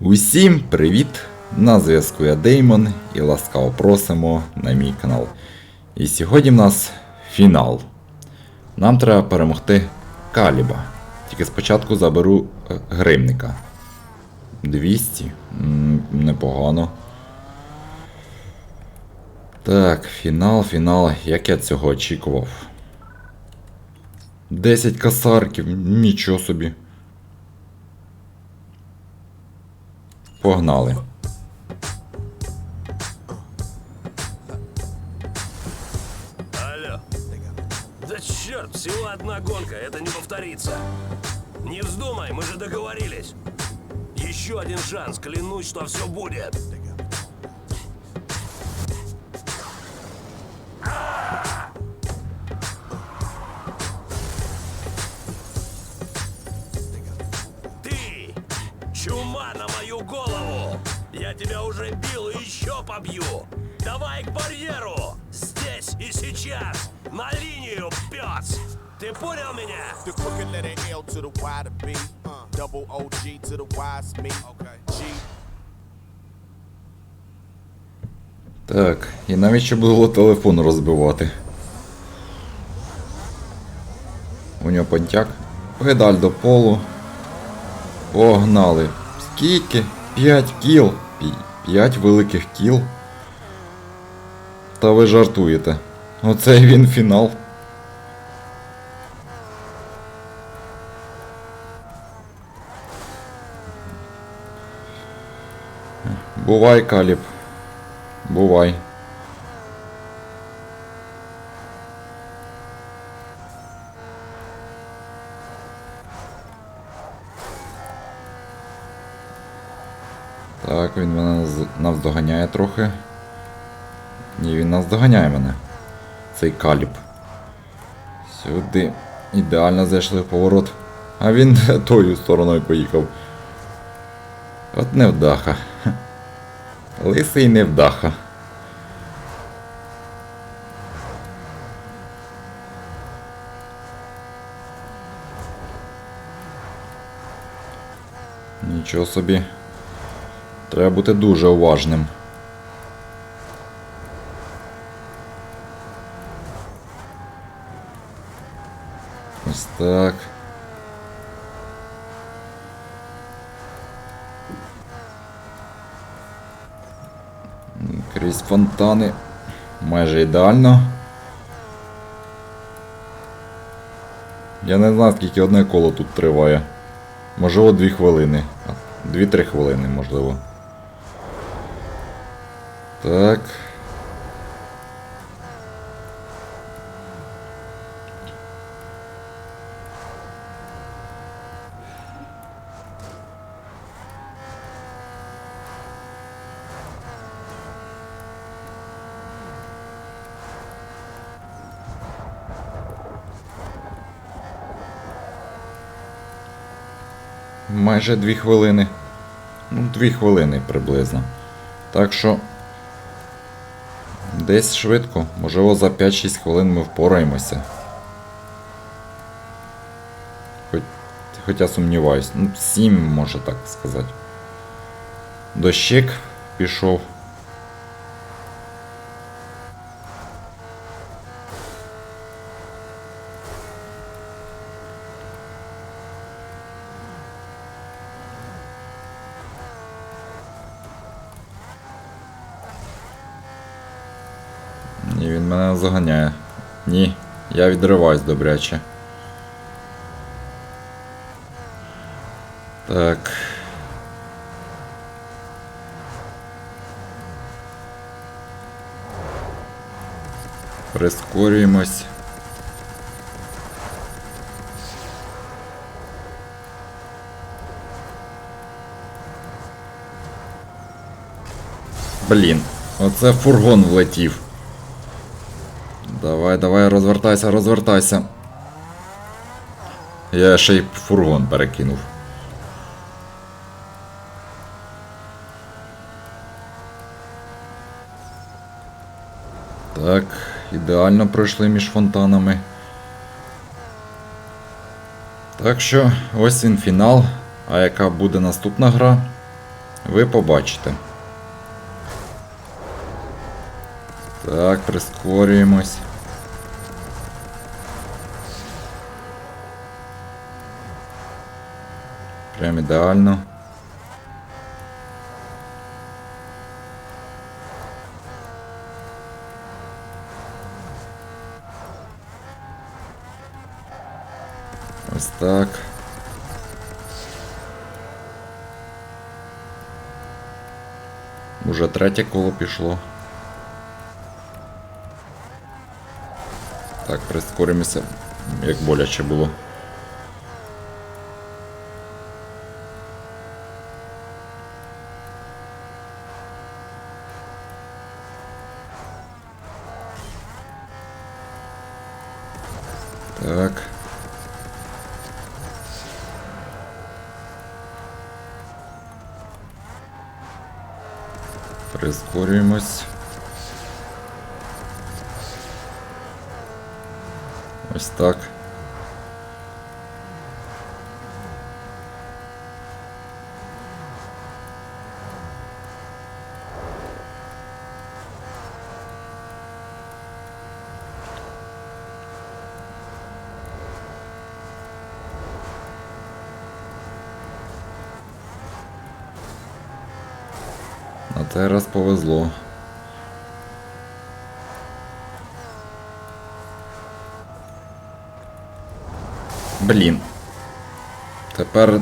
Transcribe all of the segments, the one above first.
Усім привіт! На зв'язку я Деймон і ласкаво просимо на мій канал. І сьогодні в нас фінал. Нам треба перемогти Каліба. Тільки спочатку заберу е, гримника. 200. М, Непогано. Так, фінал, фінал, як я цього очікував. 10 касарків, нічого собі. Погнали. Да черт, всего одна гонка, это не повторится. Не вздумай, мы же договорились. Еще один шанс, клянусь, что все будет. Тебя уже бил и еще побью! Давай к барьеру! Здесь и сейчас! На линию, пес! Ты понял меня? The crooked letter L to the Y to B. Double OG to the Y's me. G. Так, і навіщо було телефон розбивати? У нього понтяк. Педаль до полу. Погнали. Скільки? 5 кіл. 5 великих кіл. Та ви жартуєте. Оце він фінал. Бувай, Каліб. Бувай. Так, він мене з- навздоганяє трохи. Ні, він наздоганяє мене. Цей каліб. Сюди. Ідеально зайшли в поворот. А він тою стороною поїхав. От невдаха. Лисий невдаха. Нічого собі. Треба бути дуже уважним. Ось так. Крізь фонтани. Майже ідеально. Я не знаю, скільки одне коло тут триває. Можливо, дві хвилини. Дві-три хвилини, можливо. Так. Майже дві хвилини. Ну, дві хвилини приблизно. Так що. Десь швидко, можливо, за 5-6 хвилин ми впораємося. Хоч, хоча сумніваюсь. Ну, 7, може так сказати. Дощик пішов. Заганяє. Ні, я відриваюсь добряче. Так. Прискорюємось. Блін, оце фургон влетів. Давай, давай, розвертайся, розвертайся. Я ще й фургон перекинув. Так, ідеально пройшли між фонтанами. Так що, ось він фінал. А яка буде наступна гра? ви побачите. Так, прискорюємось. Прям ідеально. Ось так. Уже третє коло пішло. Так, прискоримося, як боляче було. Так. Прискорюємось. Ось так. На цей раз повезло. Блін. Тепер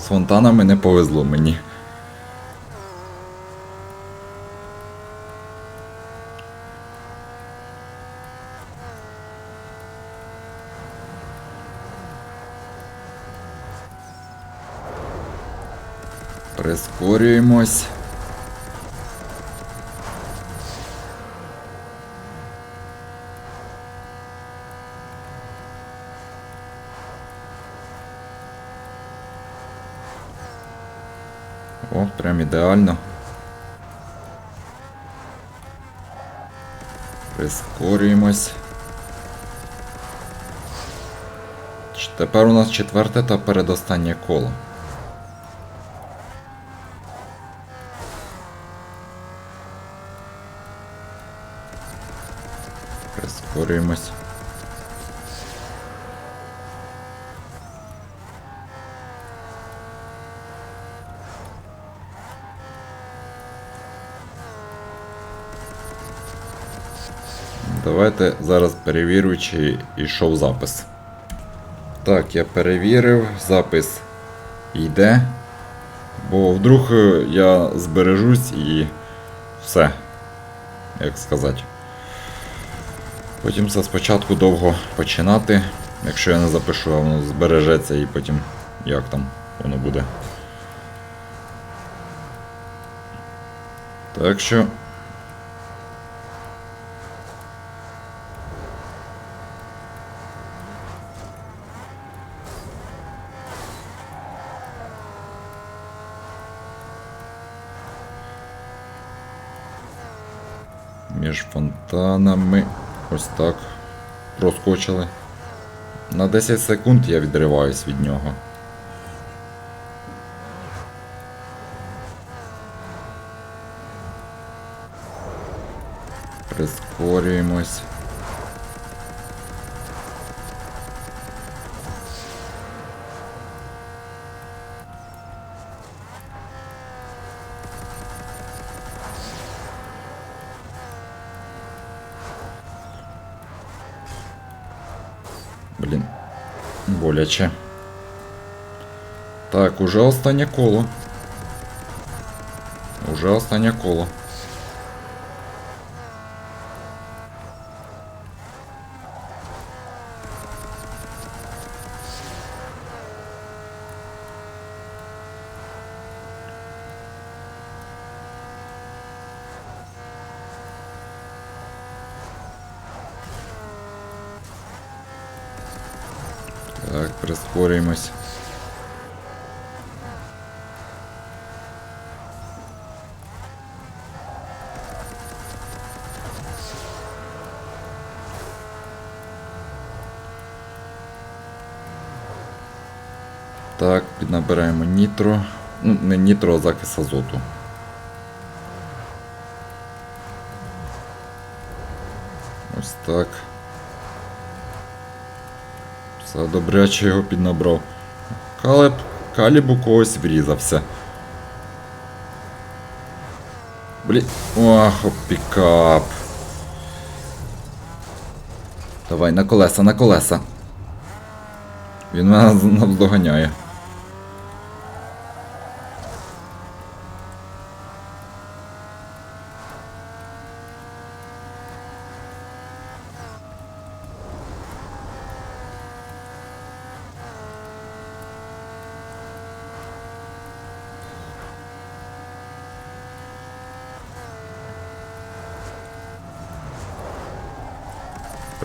з фонтанами не повезло мені. Прискорюємось. О, прям ідеально. Прискорюємось. Тепер у нас четверте та передостаннє коло. Прискорюємось. Давайте зараз перевірю, чи йшов запис. Так, я перевірив, запис йде. Бо вдруг е, я збережусь і все. Як сказати. Потім все спочатку довго починати. Якщо я не запишу, воно збережеться і потім як там воно буде. Так що. Між фонтанами. Ось так. Проскочили. На 10 секунд я відриваюсь від нього. Прискорюємось. Боляче. Так, уже останнє коло. Уже останнє коло. Так, прискорюємось. Так, піднабираємо нітро. Ну, не нітрозахист азоту. Ось так. Все добряче його піднабрав. Калеб, каліб у когось врізався. Блін. Ох, пікап. Давай, на колеса, на колеса. Він мене з-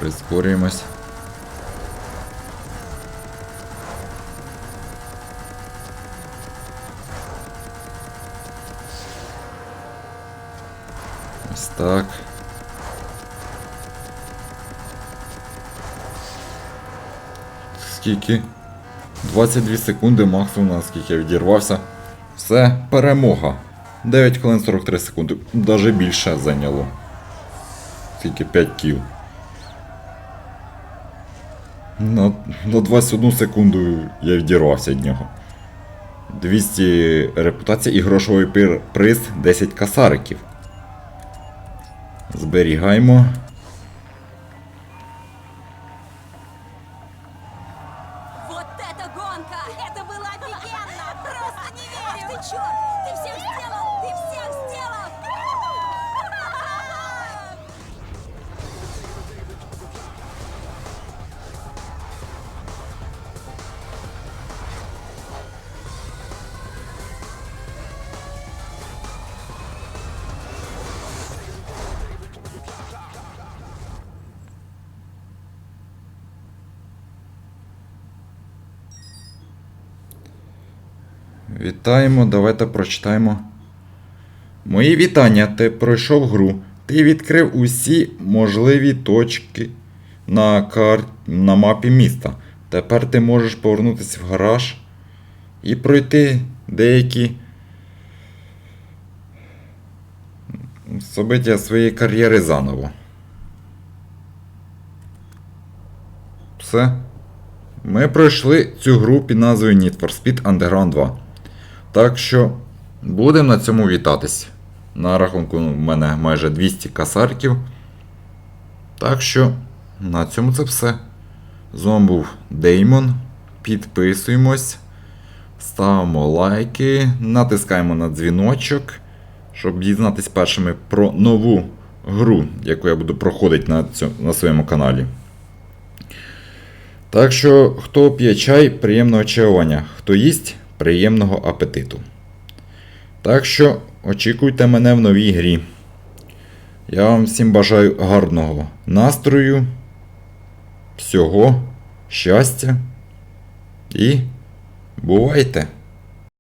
Прискорюємось. Ось так. Скільки? 22 секунди максимум, наскільки я відірвався. Все, перемога. 9 хвилин 43 секунди. Даже більше зайняло. Скільки 5 кіл. На, на 21 секунду я відірвався від нього. 200 репутація і грошовий приз 10 касариків. Зберігаємо. Вітаємо, давайте прочитаємо. Мої вітання, ти пройшов гру. Ти відкрив усі можливі точки на, кар... на мапі міста. Тепер ти можеш повернутися в гараж і пройти деякі собиття своєї кар'єри заново. Все. Ми пройшли цю гру під назвою Need for Speed Underground 2. Так що будемо на цьому вітатись. На рахунку в мене майже 200 касарків. Так що на цьому це все. З вами був Деймон. Підписуємось, ставимо лайки, натискаємо на дзвіночок, щоб дізнатись першими про нову гру, яку я буду проходити на, цьому, на своєму каналі. Так що, хто п'є чай, приємного чаювання. Хто їсть, приємного апетиту. Так що очікуйте мене в новій грі. Я вам всім бажаю гарного настрою, всього, щастя і бувайте!